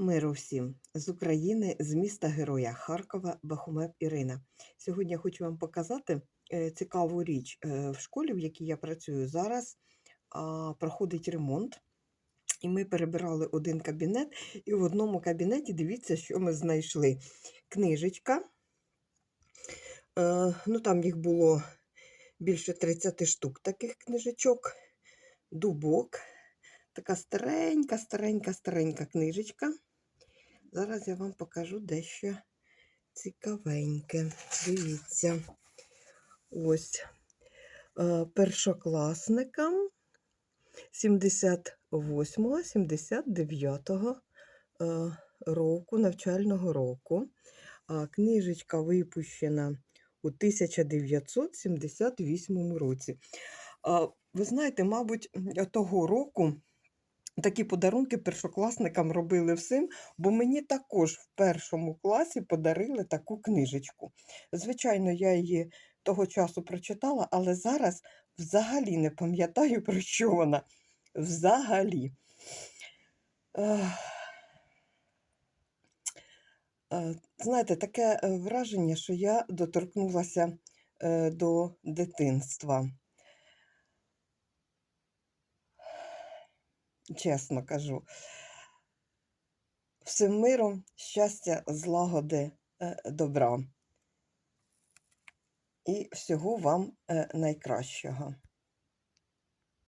Миру всім з України, з міста Героя Харкова, Бахумеп Ірина. Сьогодні я хочу вам показати е, цікаву річ. Е, В школі, в якій я працюю зараз, проходить ремонт. І ми перебирали один кабінет, і в одному кабінеті дивіться, що ми знайшли. Книжечка. Е, ну, там їх було більше 30 штук таких книжечок, дубок. Така старенька, старенька, старенька книжечка. Зараз я вам покажу дещо цікавеньке. Дивіться. Ось е, першокласникам 78-79 е, року, навчального року. Книжечка випущена у 1978 році. Ви знаєте, мабуть, того року такі подарунки першокласникам робили всім, бо мені також в першому класі подарили таку книжечку. Звичайно, я її того часу прочитала, але зараз взагалі не пам'ятаю, про що вона. Взагалі. Е, Знаєте, таке е, враження, що я доторкнулася е, до дитинства. Чесно кажу. Всім миром, щастя, злагоди, е, добра. І всього вам е, найкращого.